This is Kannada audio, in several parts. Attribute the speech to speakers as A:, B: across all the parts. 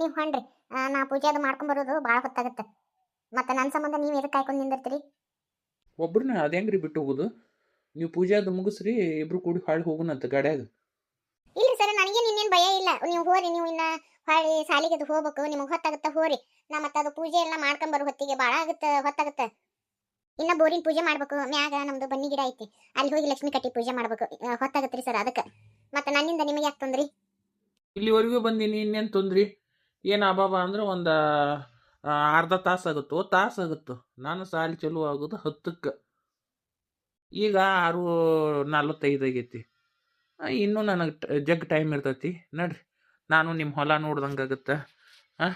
A: ನೀವು ಹೊಂಡ್ರಿ. ಆ, ನಾ ಪೂಜೆ ಅದು ಮಾಡ್ಕೊಂಬರೋದು ಭಾಳ ಹೊತ್ತಾಗುತ್ತೆ. ಮತ್ತೆ ನನ್ನ ಸಂಬಂಧ ನೀವು ಎದಕ್ಕೆ ಕಾಯ್ಕೊಂಡು ನಿಂದಿರ್ತೀರಿ?
B: ಒಬ್ರನ್ನ ಅದು ಹೆಂಗ್ರಿ ಬಿಟ್ಟು ಹೋಗೋದು? ನೀವು ಪೂಜೆ ಅದು ಮುಗಿಸ್ರಿ ಇಬ್ರು ಕೂಡಿ ಹಾಳು ಹೋಗುನಂತ ಗಾಡ್ಯಾಗ.
A: ಇಲ್ಲ ಸರ್ ನನಗೆ ಇನ್ನೇನು ಭಯ ಇಲ್ಲ. ನೀವು ಹೋರಿ ನೀವು ಇನ್ನ ಹಾಳಿ ಸಾಲಿಗೆ ಅದು ಹೋಗ್ಬೇಕು. ನಿಮಗೆ ಹೊತ್ತಾಗುತ್ತೆ ಹೋರಿ. ನಾ ಮತ್ತೆ ಅದು ಪೂಜೆ ಎಲ್ಲ ಮಾಡ್ಕೊಂಬರೋ ಹೊತ್ತಿಗೆ ಭಾಳ ಆಗುತ್ತೆ ಹೊತ್ತಾಗುತ್ತೆ. ಇನ್ನ ಬೋರಿನ ಪೂಜೆ ಮಾಡ್ಬೇಕು. ಮ್ಯಾಗ ನಮ್ದು ಬನ್ನಿ ಗಿಡ ಐತಿ. ಅಲ್ಲಿ ಹೋಗಿ ಲಕ್ಷ್ಮಿ ಕಟ್ಟಿ ಪೂಜೆ ಮಾಡ್ಬೇಕು. ಹೊತ್ತಾಗತ್ರಿ ಸರ್ ಅದಕ್ಕೆ. ಮತ್ತೆ ನನ್ನಿಂದ ನಿಮಗೆ ಯಾಕೆ ತೊಂದ್ರಿ?
B: ಇಲ್ಲಿವರೆಗೂ ಬಂದೀನಿ ಇನ್ನೇನು ತೊಂದ್ರಿ? ಏನು ಅಭಾವ ಅಂದ್ರೆ ಒಂದು ಅರ್ಧ ತಾಸು ತಾಸಾಗುತ್ತೋ ತಾಸು ಆಗುತ್ತೋ. ನಾನು ಸಾಲಿ ಚಲೋ ಆಗೋದು ಹತ್ತಕ್ಕೆ. ಈಗ ಆರು, ನಲ್ವತ್ತೈದು ಆಗೈತಿ. ಇನ್ನೂ ನನಗೆ ಜಗ್ ಟೈಮ್ ಇರ್ತೈತಿ. ನಡ್ರಿ, ನಾನು ನಿಮ್ಮ ಹೊಲ ನೋಡ್ದಂಗೆ ಆಗುತ್ತೆ. ಹಾಂ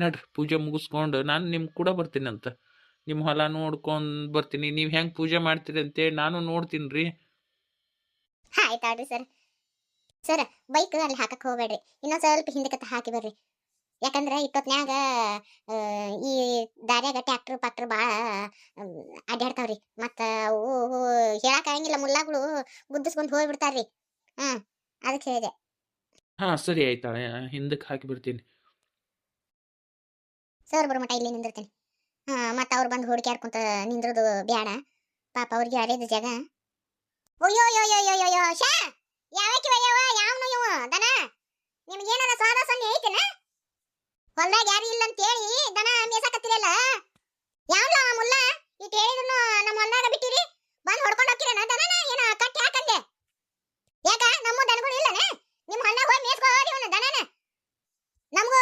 B: ನಡ್ರಿ, ಪೂಜೆ ಮುಗಿಸ್ಕೊಂಡು ನಾನು ನಿಮ್ಮ ಕೂಡ ಬರ್ತೀನಿ ಅಂತ. ನಿಮ್ಮ ಹೊಲ ನೋಡ್ಕೊಂಡು ಬರ್ತೀನಿ. ನೀವು ಹೆಂಗೆ ಪೂಜೆ ಮಾಡ್ತೀರಿ ಅಂತೇಳಿ ನಾನು ನೋಡ್ತೀನಿ ರೀ.
A: ಹಾ ಸರ್. ಸರ್ ಬೈಕ್ ಅಲ್ಲಿ ಹಾಕಕ್ ಹೋಗ್ಬೇಡ್ರಿ. ಇನ್ನೊಂದ್ ಸ್ವಲ್ಪ ಹಿಂದಕ್ಕೆ ಹಾಕಿ ಬರ್ರಿ. ಯಾಕಂದ್ರೆ ಇಪ್ಪತ್ನ್ಯಾಗ ಈ ದಾರ್ಯಾಗ ಟ್ಯಾಕ್ಟರ್ ಪಾಕ್ಟ್ರ್ ಭಾಳ ಅಡ್ಡಾಡ್ತಾವ್ರಿ ಮತ್ತ ಅವು ಹೇಳಕ್ ಆಗಂಗಿಲ್ಲ ಮುಲ್ಲಾಗಳು ಗುದ್ದಿಸ್ಕೊಂಡು ಹೋಗ್ಬಿಡ್ತಾರ್ರಿ. ಹಾ ಅದಕ್ಕೆ ಹೇಳಿದೆ.
B: ಹಾ ಸರಿ ಆಯ್ತಾ. ಹಿಂದಕ್ಕೆ ಹಾಕಿ ಬಿಡ್ತೀನಿ
A: ಸರ್ ಬರೋ ಮಟ್ಟ ಇಲ್ಲಿ ನಿಂದಿರ್ತೀನಿ. ಹಾ ಮತ್ತ ಅವ್ರು ಬಂದು ಹುಡುಕ್ಯಾಡ್ಕೊಂತ ನಿಂದ್ರದು ಬ್ಯಾಡ. ಪಾಪ ಅವ್ರಿಗೆ ಅರೇದ ಜಾಗ. ಅಯ್ಯೋ ಯೋ ಯೋ ಯೋ ಯೋ ಯೋ ಶಾ ಯಾವಕ್ಕೆ ಒಯ್ಯವ ಯಾವನು ಇವ ದನ? ನಿಮ್ಗೇನಾರ ಸ್ವಾದ ಸೊನ್ನೆ ಐತೆನ? ಹೊಲ್ದಾಗ ಯಾರು ಇಲ್ಲ ಅಂತ ಹೇಳಿ ದನ ಮೇಸಾಕತ್ತಿರಲ್ಲ ಯಾವ್ಲ ಮುಲ್ಲ? ಇಟ್ ಹೇಳಿದ್ರು ನಮ್ಮ ಹೊಲ್ದಾಗ ಬಿಟ್ಟಿರಿ? ಬಂದು ಹೊಡ್ಕೊಂಡು ಹೋಗ್ತಿರೇನ ದನನ? ಏನ ಕಟ್ಟಿ ಹಾಕಂದೆ. ಯಾಕ? ನಮ್ಮ ದನಗಳು ಇಲ್ಲನ? ನಿಮ್ಮ ಹೊಲ್ದಾಗ ಹೋಗಿ ಮೇಸ್ಕೋರಿ ಅವನ ದನನ? ನಮಗೂ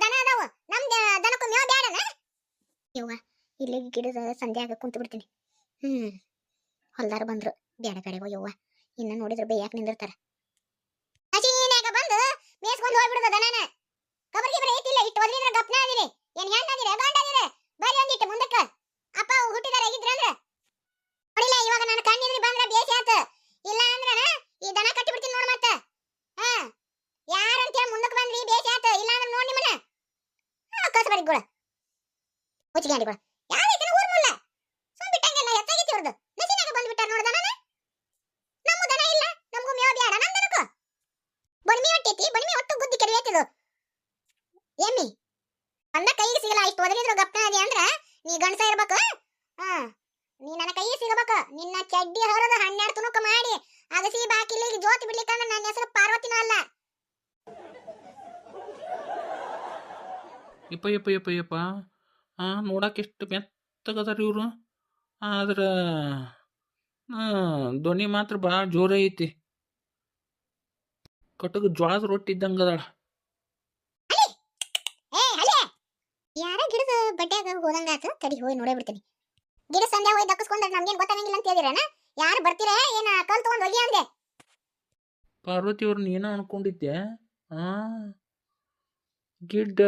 A: ದನ ಅದಾವ. ನಮ್ ದನಕ್ಕೂ ಮೇವ್ ಬ್ಯಾಡನ? ಯವ್ವ ಇಲ್ಲಿ ಗಿಡದ ಸಂಧ್ಯಾಗ ಕುಂತು ಬಿಡ್ತೀನಿ. ಹ್ಮ್. ಹೊಲ್ದಾರ ಬಂದ್ರು. ಬೇಡ ಕಡೆಗೋ ಯವ್ವ. ಇನ್ನ ನೋಡಿದ್ರೆ ಬೇಯಾಕ ನಿಂದಿರ್ತಾರ? ಹಸಿನ್ಯಾಗ ಬಂದು ಮೇಸ್ಕೊಂಡು ಹೋಗ್ಬಿಡುದ ದನನ ಕಬರ್ ಗಿಬರ್ ಐತಿಲ್ಲ ಇಟ್ಟು ಒದ್ರಿದ್ರ ಗಪ್ನ ಅದಿರಿ ಏನ್ ಹೆಣ್ಣ ಅದಿರಿ ಗಂಡ ಅದಿರಿ ಬರಿ ಒಂದಿಟ್ಟು ಮುಂದಕ್ಕ. ಅಪ್ಪ ಹುಟ್ಟಿದಾರ ಆಗಿದ್ರಂದ್ರ ನೋಡಿಲ್ಲ, ಇವಾಗ ನನ್ನ ಕಣ್ಣಿದ್ರಿ ಬಂದ್ರ ಬೇಸಿ ಆತ. ಇಲ್ಲ ಅಂದ್ರ ಈ ದನ ಕಟ್ಟಿ ಬಿಡ್ತೀನಿ ನೋಡ್ ಮತ್ತ. ಹಾ ಯಾರಂತ ಹೇಳಿ ಮುಂದಕ್ಕೆ ಬಂದ್ರಿ ಬೇಸಿ ಆತ. ಇಲ್ಲ ಅಂದ್ರೆ ನೋಡಿ ನಿಮ್ಮನ್ನ. ಕಸಬರಿ ಗುಳ. ಮುಚ್ಚಿಗಾಡಿಗಳು ಯಾವ ರೀತಿನ ಊರ್ ಮುಲ್ಲ ಸುಮ್ ಬಿಟ್ಟಂಗೆಲ್ಲ ಹೆಚ್ಚಾಗಿತ್ತು ಇವ್ರದ್ದು ನಸಿನಾಗ ಬಂದ್ಬಿಟ್ಟಾರ ನೋಡ ದನನ ನಮ್ಮ ದನ ಇಲ್ಲ ನಮಗೂ ಮೇವ ಬ್ಯಾಡ ನಮ್ ದನಕ್ಕೂ ಬಣ್ಮಿ ಹೊಟ್ಟೈತಿ ಬಣ್ಮಿ ಒಟ್ಟು ಗುದ್ದಿ ಕೆಡವೇತಿದು ಎಮ್ಮಿ? ಅಂದ ಕೈಗೆ ಸಿಗಲ್ಲ, ಇಷ್ಟು ಒದರಿದ್ರು ಗಪ್ಪನ ಅದಿ ಅಂದ್ರ ನೀ ಗಂಡಸ ಇರ್ಬೇಕು? ಹಾ. ನೀ ನನ್ನ ಕೈಗೆ ಸಿಗಬೇಕು? ನಿನ್ನ ಚಡ್ಡಿ ಹೊರದ ಹನ್ನೆರಡು ತುಣುಕ ಮಾಡಿ, ಅಗಸಿ ಬಾಕಿಲಿಗೆ ಜೋತಿ ಬಿಡ್ಲಿಕ್ಕಂದ್ರೆ ನನ್ನ ಹೆಸರು ಪಾರ್ವತಿನೂ ಅಲ್ಲ.
B: ಯಪ್ಪ ಯಪ್ಪ ಯಪ್ಪ ಯಪ್ಪ. ಹಾಂ ನೋಡಕ್ಕೆ ಎಷ್ಟು ಮೆತ್ತಗದಾರ ಇವರು. ಆದ್ರೆ ಧ್ವನಿ ಮಾತ್ರ ಭಾಳ ಜೋರ ಐತಿ. ಕಟಗ ಜ್ವಾಳದ ರೊಟ್ಟಿ ಇದ್ದಂಗೆ ಅದಾಳ
A: ಏ ಹಲೆ ಯಾರ ಗಿಡದ ಬಡ್ಡ್ಯಾಗ ಹೋದಂಗಾತ ತಡಿ ಹೋಗಿ ನೋಡೇ ಬಿಡ್ತೀನಿ. ಗಿಡ ಸಂಧ್ಯಾ ಹೋಗಿ ದಕ್ಕಸ್ಕೊಂಡ್ರೆ ನಮ್ಗೇನು ಗೊತ್ತಾಗಂಗಿಲ್ಲ ಅಂತ ಹೇಳಿದ್ರೇನ? ಯಾರು ಬರ್ತೀರಾ? ಏನ ಕಲ್ ತಗೊಂಡ್ ಹೋಗಿ ಅಂದೆ?
B: ಪಾರ್ವತಿ ಅವ್ರನ್ನ ಏನೋ ಅನ್ಕೊಂಡಿದ್ದೆ. ಆ, ಗಿಡ್ಡ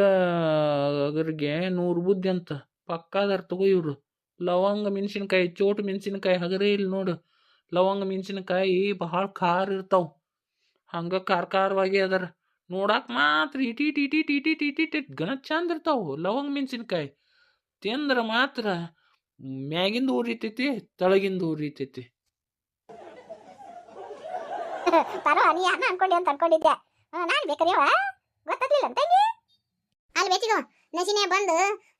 B: ಅದ್ರಿಗೆ ನೂರು ಬುದ್ಧಿ ಅಂತ. ಪಕ್ಕಾದಾರ ತಗೋ ಇವ್ರು. ಲವಂಗ, ಮೆಣಸಿನಕಾಯಿ, ಚೋಟ್ ಮೆಣಸಿನ್ಕಾಯಿ ಹಗರೇ ಇಲ್ಲಿ ನೋಡು. ಲವಂಗ, ಮೆಣಸಿನ್ಕಾಯಿ ಬಹಳ ಖಾರ ಇರ್ತಾವ. ಹಂಗೆ ಖಾರ ಖಾರವಾಗಿ ಅದರ. ನೋಡಾಕ ಮಾತ್ರ ಇಟಿ ಟಿ ಟಿ ಟಿ ಟಿ ಗಣ ಚಂದ ಇರ್ತಾವು. ಲವಂಗ, ಮೆಣಸಿನ್ಕಾಯಿ. ತಿಂದ್ರೆ ಮಾತ್ರ ಮ್ಯಾಗಿಂದ ಊರಿತೈತಿ, ತಳಗಿಂದ ಊರಿತೈತಿ.
A: ಪರೋ ನೀ ಯಾರನ್ನ ಅನ್ಕೊಂಡಿ ಅಂತ ಅನ್ಕೊಂಡಿದ್ದೆ? ನಾನು ಬೇಕಾರ್ಯವ ಗೊತ್ತಾಗ್ಲಿಲ್ಲ ಅಂತ ತಂಗಿ ಅಲ್ಲಿ ಬೇಚಿಗೋ ಬಂದು,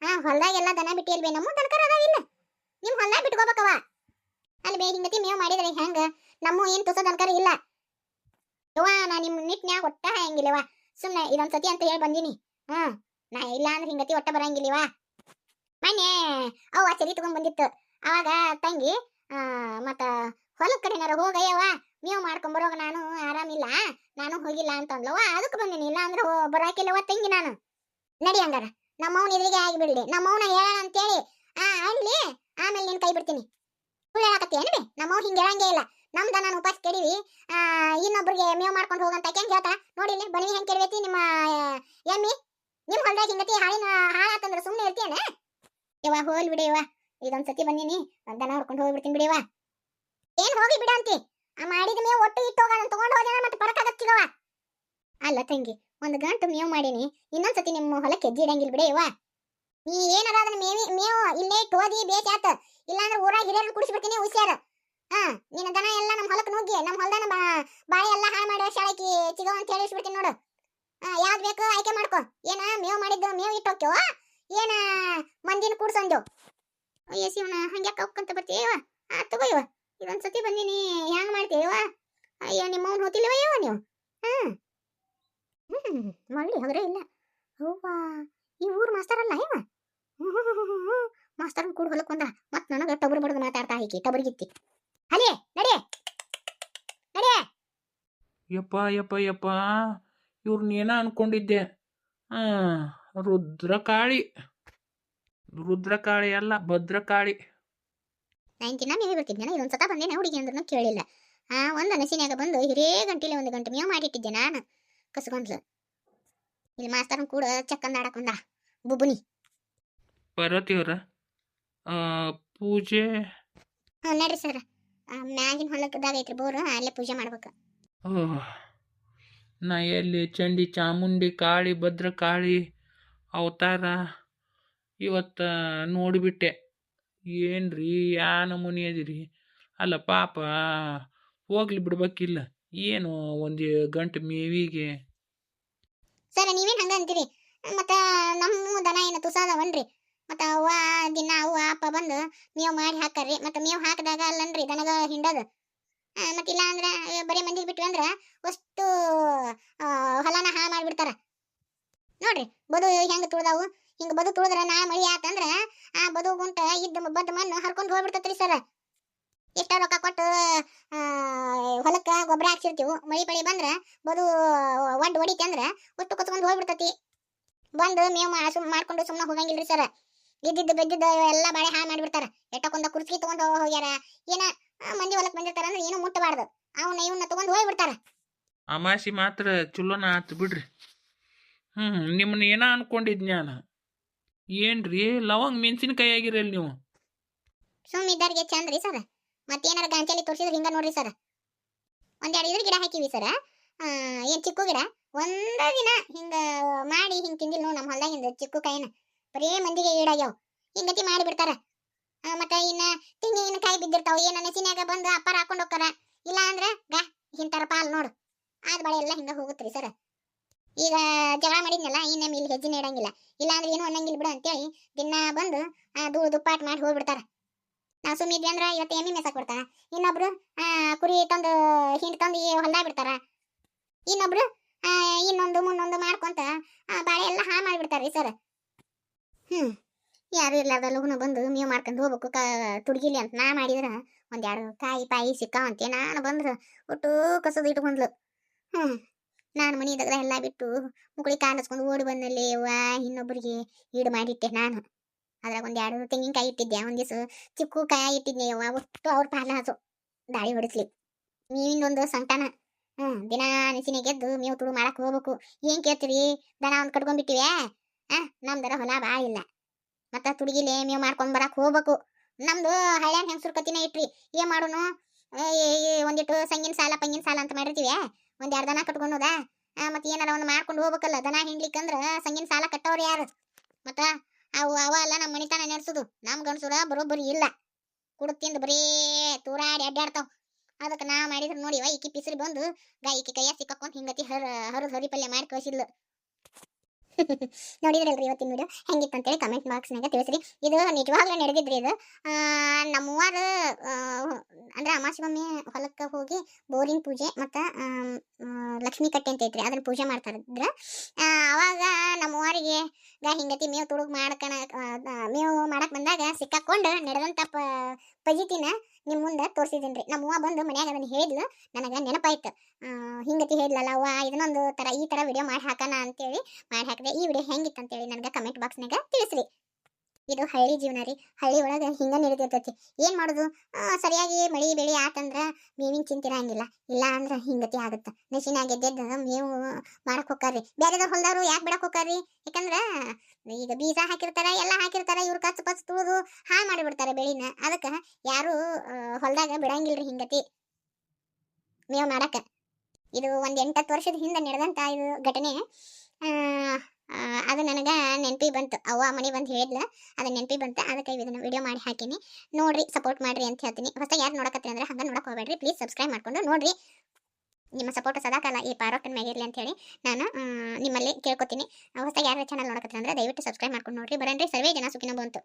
A: ಆ ಹೊಲ್ದಾಗ ಎಲ್ಲ ದನ ಬಿಟ್ಟಿ ಅಲ್ವೇ ನಮ್ಮ ದನಕರ ಅದಾವಿಲ್ಲ ನಿಮ್ ಹೊಲ್ದಾಗ ಬಿಟ್ಕೋಬೇಕವ ಅಲ್ಲಿ ಬೇ, ಹಿಂಗತಿ ಮೇವ್ ಮಾಡಿದ್ರೆ ಹೆಂಗ? ನಮ್ಮ ಏನ್ ತುಸ ದನಕರ ಇಲ್ಲ. ಯವ್ವ, ನಾ ನಿಮ್ಮ ನಿಟ್ನ್ಯಾಗ ಒಟ್ಟ ಹೆಂಗಿಲ್ಲವ ಸುಮ್ನೆ ಇದೊಂದ್ ಸತಿ ಅಂತ ಹೇಳಿ ಬಂದೀನಿ. ಹಾ ನಾ ಇಲ್ಲ ಅಂದ್ರೆ ಹಿಂಗತಿ ಒಟ್ಟ ಬರಂಗಿಲ್ಲವ ಮೊನ್ನೆ ಅವ್ವ ಚರಿ ತಗೊಂಡ್ ಬಂದಿತ್ತು. ಅವಾಗ ತಂಗಿ ಮತ್ತ ಹೊಲದ ಕಡೆನಾರ ಹೋಗಯ್ಯವ ನೀವು ಮಾಡ್ಕೊಂಬರೋಗ ನಾನು ಆರಾಮಿಲ್ಲ, ನಾನು ಹೋಗಿಲ್ಲ ಅಂತ ಅಂದ್ಲವ ಅದಕ್ಕೆ ಬಂದಿನಿ ಇಲ್ಲ ಅಂದ್ರೆ ಬರಾಕಿಲ್ಲವ ತಂಗಿ ನಾನು. ನಡಿ ಹಂಗಾರ, ನಮ್ಮ ಅವ್ನ ಎದುರಿಗೆ ಆಗಿಬಿಡ್ಲಿ, ನಮ್ಮ ಅವ್ನ ಹೇಳೋಣ ಅಂತೇಳಿ, ಆ ಅಳ್ಳಿ ಆಮೇಲೆ ನಿನ್ ಕೈ ಬಿಡ್ತೀನಿ. ಸುಳ್ಳು ಹೇಳಕತ್ತಿ ಏನ್ರಿ ನಮ್ಮ ಅವ್ನ ಹಿಂಗೆ ಇಲ್ಲ. ನಮ್ದ ನಾನು ಉಪಾಸ ಕೆಡಿವಿ ಇನ್ನೊಬ್ರಿಗೆ ಮೇವ್ ಮಾಡ್ಕೊಂಡು ಹೋಗಂತ ಹೆಂಗ್ ಹೇಳ್ತಾ ನೋಡಿ ಬಣವಿ ಹೆಂಗ್ ಕೆಡವೈತಿ ನಿಮ್ಮ ಎಮ್ಮಿ? ನಿಮ್ ಹೊಲ್ದಾಗ ಹಿಂಗತಿ ಹಾಳಿನ, ಹಾಳಾತಂದ್ರ ಸುಮ್ಮನೆ ಇರ್ತೀಯನ? ಯವ್ವ ಹೋಲ್ ಬಿಡಿಯವ್ವ ಇದೊಂದ್ ಸತಿ ಬಂದೀನಿ, ದನ ಹೊಡ್ಕೊಂಡು ಹೋಗ್ಬಿಡ್ತೀನಿ ಬಿಡಿಯವ್ವ ಏನ್ ಹೋಗಿ ಬಿಡ ಅಂತಿ. ಆ ಮಾಡಿದ ಮೇವು ಒಟ್ಟು ಇಟ್ಟು ಹೋಗೋಣ ತಗೊಂಡು ಹೋದ ಮತ್ತೆ ಪರಕಾಗತ್ತಿಗವ ಅಲ್ಲ ತಂಗಿ, ಒಂದು ಗಂಟು ಮೇವು ಇನ್ನೊಂದ್ ಸತಿ ನಿಮ್ಮ ಹೊಲಕ್ಕೆ ಹೆಜ್ಜೆ ಬಿಡೆ ನೀ ಏನಾರ ಅದನ್ನ ಮೇವಿ, ಮೇವು ಇಲ್ಲೇ ಇಟ್ಟು ಓದಿ ಬೇಸಿ ಇಲ್ಲಾಂದ್ರೆ ಊರಾಗ ಹಿರಿಯರು ಕುಡಿಸ್ಬಿಡ್ತೀನಿ, ಹುಷಾರ. ಹಾ ನಿನ್ನ ದನ ಎಲ್ಲ ನಮ್ಮ ಹೊಲಕ್ಕೆ ನುಗ್ಗಿ ನಮ್ಮ ಹೊಲದನ ಬಾಳೆ ಎಲ್ಲ ಹಾಳು ಮಾಡಿ ಶಾಳಕಿ ಚಿಗವ ಅಂತ ಹೇಳಿಸ್ಬಿಡ್ತೀನಿ ನೋಡು. ಯಾವ್ದು ಬೇಕು ಆಯ್ಕೆ ಮಾಡ್ಕೋ. ಏನ ಮೇವ್ ಮಾಡಿದ್ದು ಮೇವ್ ಇಟ್ಟು ಹೋಗ್ಯೋ ಏನ ಮಂದಿನ ಕೂಡ್ಸಂದು ಅಯ್ಯ ಶಿವನ ಹಂಗ್ಯಾಕ ಹೋಗ್ಕಂತ ಬರ್ತೀಯವ ಆ ತಗೋಯ್ವ ಇದೊಂದ್ಸತಿ ಬಂದಿನಿ ಹ್ಯಾಂಗ ಮಾಡ್ತೀಯವ ಅಯ್ಯೋ ನಿಮ್ಮ ಅವ್ನು ಹೋತಿಲ್ವ ಯಾವ ನೀವು? ಹ್ಮ್ ಹ್ಞೂ ಮಳ್ಳಿ ಹಗ್ರೆ ಇಲ್ಲ. ಅವ್ವ ಈ ಊರ್ ಮಾಸ್ತರ್ ಅಲ್ಲ ಇವ ಮಾಸ್ತರ್ನ ಕೂಡ ಹೊಲಕ್ ಬಂದ ಮತ್ ನನಗ ಟಬರ್ ಬಡದು ಮಾತಾಡ್ತಾ ಈಕಿ ಟಬರ್ಗಿತ್ತಿ ಅಲೇ ನಡಿ ನಡಿ
B: ಯಪ್ಪ ಯಪ್ಪ ಯಪ್ಪ. ಇವ್ರನ್ನ ಏನೋ ಅನ್ಕೊಂಡಿದ್ದೆ? ಹಾಂ. ರುದ್ರಕಾಳಿ. ರುದ್ರಕಾಳಿ ಅಲ್ಲ ಭದ್ರಕಾಳಿ.
A: ನೈನ್ ದಿನ ಮೇವೆ ಬರ್ತಿದ್ದೆ ಇದೊಂದ್ ಸತ ಬಂದೇನೆ ಹುಡುಗಿ ಅಂದ್ರೂ ಕೇಳಿಲ್ಲ. ಆ ಒಂದು ಅನಸಿನ್ಯಾಗ ಬಂದು ಹಿರೇ ಗಂಟಿಲೆ ಒಂದು ಗಂಟೆ ಮೇವ್ ಮಾಡಿಟ್ಟಿದ್ದೆ ನಾನು ಕಸ್ಕೊಂಡ್ಲು. ಇಲ್ಲಿ ಮಾಸ್ತರನ್ ಕೂಡ ಚಕ್ಕಂದ ಆಡಕ್ ಬಂದ ಬುಬುನಿ
B: ಪಾರ್ವತಿಯವ್ರ ಪೂಜೆ?
A: ಹ್ಞೂ ನಡ್ರಿ ಸರ್. ಮ್ಯಾಗಿನ ಹೊಲಕ್ಕದಾಗ ಐತ್ರಿ ಬೋರ್ ಅಲ್ಲೇ ಪೂಜೆ ಮಾಡ್ಬೇಕು.
B: ಓಹ್ ನಾ ಎಲ್ಲಿ ಚಂಡಿ ಚಾಮುಂಡಿ ಕಾಳಿ ಭದ್ರಕಾಳಿ. ಅವತಾರ ಇವತ್ತು ನೋಡಿಬಿಟ್ಟೆ. ಏನ್ರಿ ಯಾ ನಮೂನಿ ಅದಿರಿ? ಅಲ್ಲ ಪಾಪ, ಹೋಗ್ಲಿ ಬಿಡ್ಬೇಕಿಲ್ಲ. ಏನು ಒಂದು ಗಂಟೆ ಮೇವಿಗೆ?
A: ಸರ್, ನೀವೇನ್ ಹಂಗ ಅಂತೀರಿ? ಮತ್ತ ನಮ್ಮ ದನ ಏನು ತುಸಾದವನ್ರಿ? ಮತ್ತ ಅವ್ವ ದಿನ ಅವ್ವ ಅಪ್ಪ ಬಂದು ಮೇವು ಮಾಡಿ ಹಾಕರ್ರಿ. ಮತ್ತ ಮೇವು ಹಾಕಿದಾಗ ಅಲ್ಲನ್ರಿ ದನಗ ಹಿಂಡದ. ಮತ್ತಿಲ್ಲ ಅಂದ್ರೆ ಬರೀ ಮಂದಿ ಬಿಟ್ವಿ ಅಂದ್ರೆ, ಅಷ್ಟು ಹೊಲನ ಹಾ ಮಾಡ್ಬಿಡ್ತಾರ. ನೋಡ್ರಿ, ಬದು ಹೆಂಗೆ ತುಳ್ದಾವು? ಹಿಂಗ ಬದು ತುಳಿದ್ರ ನಾ ಮಳಿ ಆತಂದ್ರ ಆ ಬದು ಗುಂಟ ಇದ್ದ ಬದ್ದ ಮಣ್ಣು ಹರ್ಕೊಂಡ್ ಹೋಗ್ಬಿಡ್ತತ್ರಿ ಸರ್. ಎಷ್ಟ ರೊಕ್ಕ ಕೊಟ್ಟು ಹೊಲಕ್ಕ ಗೊಬ್ಬರ ಹಾಕ್ಸಿರ್ತೀವಿ. ಮಳಿ ಪಳಿ ಬಂದ್ರ ಬದು ಒಡ್ ಹೊಡಿತಿ ಅಂದ್ರ ಒಟ್ಟು ಕುತ್ಕೊಂಡು ಹೋಗ್ಬಿಡ್ತತಿ. ಬಂದು ಮೇವ್ ಸುಮ್ ಮಾಡ್ಕೊಂಡು ಸುಮ್ಮನೆ ಹೋಗಂಗಿಲ್ರಿ ಸರ್. ಇದ್ದಿದ್ದ ಬೆದ್ದಿದ್ದು ಎಲ್ಲ ಬಾಳೆ ಹಾಳು ಮಾಡಿಬಿಡ್ತಾರ. ಎಟ್ಟಕೊಂದ ಕುರ್ಚಿ ತಗೊಂಡು ಹೋಗ್ಯಾರ. ಏನ ಮಂದಿ ಹೊಲಕ್ಕೆ ಬಂದಿರ್ತಾರ ಅಂದ್ರೆ ಏನು ಮುಟ್ಟಬಾರ್ದು ಅವನ್ನ ಇವನ್ನ ತಗೊಂಡು ಹೋಗ್ಬಿಡ್ತಾರ.
B: ಅಮಾಸಿ ಮಾತ್ರ ಚಲೋನ ಆತು ಬಿಡ್ರಿ. ಹ್ಞೂ ನಿಮ್ಮನ್ನ ಏನೋ ಅನ್ಕೊಂಡಿದ್ ನಾನು ಏನ್ರಿ? ಲವಂಗ್ ಮೆಣಸಿನಕಾಯಿ ಆಗಿರಲ್ಲ ನೀವು.
A: ಸುಮ್ ಇದ್ದಾರಿಗೆ ಚಂದ್ರಿ ಸರ್. ಮತ್ತೇನಾರ ಗಾಂಚಲಿ ತೋರಿಸಿದ್ರೆ ಹಿಂಗ ನೋಡ್ರಿ ಸರ್. ಒಂದೆರಡು ಇದ್ರ ಗಿಡ ಹಾಕಿವಿ ಸರ್. ಏನ್ ಚಿಕ್ಕು ಗಿಡ? ಒಂದ ದಿನ ಹಿಂಗ ಮಾಡಿ ಹಿಂಗ ತಿಂದಿಲ್ ನೋಡ್ ನಮ್ಮ ಹೊಲ್ದಾಗಿಂದ ಚಿಕ್ಕು ಕಾಯಿನ. ಬರೇ ಮಂದಿಗೆ ಈಡಾಗ್ಯಾವ. ಹಿಂಗತಿ ಮಾಡಿ ಬಿಡ್ತಾರ. ಮತ್ತ ಇನ್ನ ತೆಂಗಿನ ಕಾಯಿ ಬಿದ್ದಿರ್ತಾವ. ಏನ ನೆಸಿನ್ಯಾಗ ಬಂದು ಅಪ್ಪಾರ ಹಾಕೊಂಡ್ ಹೋಗ್ತಾರ. ಇಲ್ಲ ಅಂದ್ರ ಗಾ ಹಿಂತಾರ ಪಾಲ್ ನೋಡು. ಆದ್ ಬಳೆ ಎಲ್ಲ ಹಿಂಗ ಹೋಗುತ್ರಿ ಸರ್. ಈಗ ಜಗಳ ಮಾಡಿದ್ನಲ್ಲ ಇನ್ನ ಇಲ್ಲಿ ಹೆಜ್ಜೆ ಇಡಂಗಿಲ್ಲ ಇಲ್ಲ ಅಂದ್ರೆ ಏನು ಅನ್ನಂಗಿಲ್ಲ ಬಿಡು ಅಂತೇಳಿ ದಿನ ಬಂದು ಧೂಳು ದುಪ್ಪಾಟ್ ಮಾಡಿ ಹೋಗ್ಬಿಡ್ತಾರ. ನಾವು ಸುಮ್ಮಿದ್ವಿ ಅಂದ್ರೆ ಇವತ್ತು ಎಮ್ಮಿ ಮೇಸಕ್ ಬಿಡ್ತಾರ. ಇನ್ನೊಬ್ರು ಆ, ಕುರಿ ತಂದು ಹಿಂಡ್ ತಂದು ಹೊಲ್ದಾಗ ಬಿಡ್ತಾರ. ಇನ್ನೊಬ್ರು ಇನ್ನೊಂದು ಮುನ್ನೊಂದು ಮಾಡ್ಕೊಂತ ಬಾಳೆ ಎಲ್ಲ ಹಾ ಮಾಡ್ಬಿಡ್ತಾರ್ರಿ ಸರ್. ಹ್ಮ್ ಯಾರು ಇರ್ಲಾರ್ದ ಲಗ್ನ ಬಂದು ಮೇವು ಮಾಡ್ಕೊಂಡು ಹೋಗ್ಬೇಕು ಕ ತುಡ್ಗಿಲಿ ಅಂತ ನಾ ಮಾಡಿದ್ರ ಒಂದೆರಡು ಕಾಯಿ ಪಾಯಿ ಸಿಕ್ಕಾವಂತೆ ನಾನು ಬಂದ್ರ ಒಟ್ಟು ಕಸದ ಇಟ್ಕೊಂಡ್ಲು. ಹ್ಮ್. ನಾನು ಮನಿ ಇದ್ದಾಗ ಎಲ್ಲ ಬಿಟ್ಟು ಮುಕುಳಿ ಕಾಣಿಸ್ಕೊಂಡು ಓಡಿ ಬಂದಲ್ಲಿ ವಾ ಇನ್ನೊಬ್ಬರಿಗೆ ಈಡು ಮಾಡಿಟ್ಟೆ ನಾನು. ಅದ್ರಾಗ ಒಂದೆರಡು ತೆಂಗಿನಕಾಯಿ ಇಟ್ಟಿದ್ದೆ ಒಂದ್ ದಿವಸ ಚಿಕ್ಕು ಕಾಯಿ ಇಟ್ಟಿದ್ದೆ ಅವ್ವ ಒಟ್ಟು ಅವ್ರ ಪಾಲ ಅದು ದಾಳಿ ಹೊಡಿಸ್ಲಿ. ಇನ್ನೊಂದು ಸಂತಾನ ಹ್ಮ್, ದಿನ ನೆಸಿನ ಗೆದ್ದು ಮೇವು ತುಡು ಮಾಡಕ್ಕೆ ಹೋಗ್ಬೇಕು. ಏನ್ ಕೇಳ್ತೀರಿ? ದನ ಒಂದು ಕಟ್ಕೊಂಡ್ಬಿಟ್ಟಿವೆ. ಆ ನಮ್ದರ ಹೊಲ ಬಾ ಇಲ್ಲ. ಮತ್ತ ತುಡುಗಿಲೆ ಮೇವು ಮಾಡ್ಕೊಂಡ್ ಬರಕ್ಕೆ ಹೋಗ್ಬೇಕು. ನಮ್ದು ಹಳ್ಯಾನ್ ಹೆಂಗ್ ಕತಿನ ಇಟ್ರಿ. ಏನ್ ಮಾಡೋನು? ಒಂದಿಟ್ಟು ಸಂಗಿನ ಸಾಲ, ಪಂಗಿನ ಸಾಲ ಅಂತ ಮಾಡಿರ್ತೀವಿ ಒಂದ್ ಎರಡು ದನ ಕಟ್ಕೊಂಡೋದ ಮತ್ತೆ ಏನಾರ ಒಂದ್ ಮಾಡ್ಕೊಂಡು ಹೋಗ್ಬೇಕಲ್ಲ, ದನ ಹಿಂಡ್ಲಿಕ್ಕಂದ್ರ ಸಂಗಿನ ಸಾಲ ಕಟ್ಟವ್ರು ಯಾರು? ಮತ್ತ ಅವು, ಅವ ಅಲ್ಲ ನಮ್ಮ ಮನಿತನ ನಡೆಸೋದು. ನಮ್ಮ ಗಂಡಸುರ ಬರೋಬ್ಬರಿ ಇಲ್ಲ. ಕುಡ್ ತಿಂದು ಬರೀ ತೂರಾಡಿ ಅಡ್ಡಾಡ್ತಾವ ಅದಕ್ಕೆ ನಾ ಮಾಡಿದ್ರ ನೋಡಿವ ಈಕಿ ಪಿಸರಿ ಬಂದು ಗಾಯಿಕಿ ಕೈಯ ಸಿಕ್ಕಾಕೊಂಡ್ ಹಿಂಗತಿ ಹರ, ಹರದ್ ಹರಿ ಪಲ್ಯ ಮಾಡಿ ಕಳ್ಸಿದ್ಲು. ನೋಡಿದ್ರಲ್ರಿ ಇವತ್ತಿನ ವಿಡಿಯೋ ಹೆಂಗಿತ್ತು ಅಂತೇಳಿ ಕಮೆಂಟ್ ಬಾಕ್ಸ್ನಾಗ ತಿಳಿಸ್ರಿ. ಇದು ನಿಜವಾಗ್ಲೂ ನಡೆದಿದ್ರಿ ಇದು. ಆ, ಅಂದ್ರೆ ಅಮಾಸಿಗೊಮ್ಮೆ ಹೊಲಕ್ಕೆ ಹೋಗಿ ಬೋರಿನ ಪೂಜೆ ಮತ್ತು ಲಕ್ಷ್ಮೀ ಕಟ್ಟೆ ಅಂತ ಐತ್ರಿ ಅದನ್ನ ಪೂಜೆ ಮಾಡ್ತಾರ ಇದ್ರ ಆ, ಅವಾಗ ನಮ್ಮವಾರಿಗೆ ಹಿಂಗತಿ ಮೇವು ತುಡುಗ್ ಮಾಡ್ಕಣ ಮೇವು ಮಾಡಕ್ಕೆ ಬಂದಾಗ ಸಿಕ್ಕಾಕೊಂಡು ನಡೆದಂಥ ಪಜಿತಿನ ನಿಮ್ ಮುಂದೆ ತೋರಿಸಿದ್ದೀನಿ ನಮ್ಮ ಅವ್ವ ಬಂದು ಮನ್ಯಾಗ ಅದನ್ನ ಹೇಳಿದ್ಲು, ನನಗೆ ನೆನಪಾಯ್ತು. ಹಿಂಗತಿ ಹೇಳಿದ್ಲಲ್ಲ ಅವ್ವ, ಇದನ್ನೊಂದು ತರ ಈ ತರ ವಿಡಿಯೋ ಮಾಡಿ ಹಾಕೋಣ ಅಂತೇಳಿ, ಮಾಡಿ ಹಾಕಿದೆ. ಈ ವಿಡಿಯೋ ಹೆಂಗಿತ್ತು ಅಂತೇಳಿ ನನಗೆ ಕಮೆಂಟ್ ಬಾಕ್ಸ್ನಾಗ ತಿಳಿಸ್ರಿ. ಇದು ಹಳ್ಳಿ ಜೀವನ ರೀ. ಹಳ್ಳಿ ಒಳಗೆ ಹಿಂಗೆ ನಡೆದಿರ್ತೈತಿ ಏನು ಮಾಡೋದು? ಸರಿಯಾಗಿ ಮಳಿ ಬೆಳಿ ಆತಂದ್ರೆ ಮೇವಿನ ಚಿಂತೆ ಇರಂಗಿಲ್ಲ. ಇಲ್ಲ ಅಂದ್ರೆ ಹಿಂಗತಿ ಆಗುತ್ತೆ. ಮೆಷಿನಾಗ ಎದ್ದೆದ್ದು ಮೇವು ಮಾಡಕ್ಕೆ ಹೋಗ್ತಾರ್ರಿ ಬೇರೆದವ್ರ ಹೊಲ್ದವ್ರು ಯಾಕೆ ಬಿಡಕ್ಕೆ ಹೋಗ್ತಾರ್ರಿ ಯಾಕಂದ್ರೆ ಈಗ ಬೀಜ ಹಾಕಿರ್ತಾರ, ಎಲ್ಲ ಹಾಕಿರ್ತಾರ, ಇವ್ರು ಕಚ್ ಪಚ್ ತುಳಿದು ಹಾಳು ಮಾಡಿಬಿಡ್ತಾರೆ ಬೆಳಿನ. ಅದಕ್ಕ ಯಾರು ಹೊಲ್ದಾಗ ಬಿಡಂಗಿಲ್ರಿ ಹಿಂಗತಿ ಮೇವು ಮಾಡಕ್ಕೆ ಇದು ಒಂದು ಎಂಟತ್ತು ವರ್ಷದ ಹಿಂದೆ ನಡೆದಂಥ ಇದು ಘಟನೆ. ಅದು ನನಗೆ ನೆನಪಿ ಬಂತು. ಅವ್ವ ಮನೆ ಬಂದು ಹೇಳಿದ್ಲ, ಅದು ನೆನಪಿ ಬಂತು, ಅದಕ್ಕೆ ಇದನ್ನ ವಿಡಿಯೋ ಮಾಡಿ ಹಾಕಿನಿ. ನೋಡ್ರಿ ಸಪೋರ್ಟ್ ಮಾಡ್ರಿ ಅಂತ ಹೇಳ್ತೀನಿ. ಹೊಸ ಯಾರು ನೋಡಕತ್ತೀರಿ ಅಂದ್ರೆ ಹಂಗ ನೋಡಕ್ಕೆ ಹೋಗ್ಬೇಡ್ರಿ. ಪ್ಲೀಸ್ ಸಬ್ಸ್ಕ್ರೈಬ್ ಮಾಡ್ಕೊಂಡು ನೋಡ್ರಿ. ನಿಮ್ಮ ಸಪೋರ್ಟ್ ಸದಾಕಾಲ ಈ ಪಾರೋಟನ್ ಮ್ಯಾಗಿರಲಿ ಅಂತೇಳಿ ನಾನು ನಿಮ್ಮಲ್ಲಿ ಕೇಳ್ಕೊತೀನಿ. ಹೊಸ ಯಾರು ಚಾನಲ್ ನೋಡಕತ್ತೀನಿ ಅಂದ್ರೆ ದಯವಿಟ್ಟು ಸಬ್ಸ್ಕ್ರೈಬ್ ಮಾಡ್ಕೊಂಡು ನೋಡ್ರಿ. ಬರನ್ರಿ ಸರ್ವೇ ಜನ ಸುಖಿನ ಬಂತು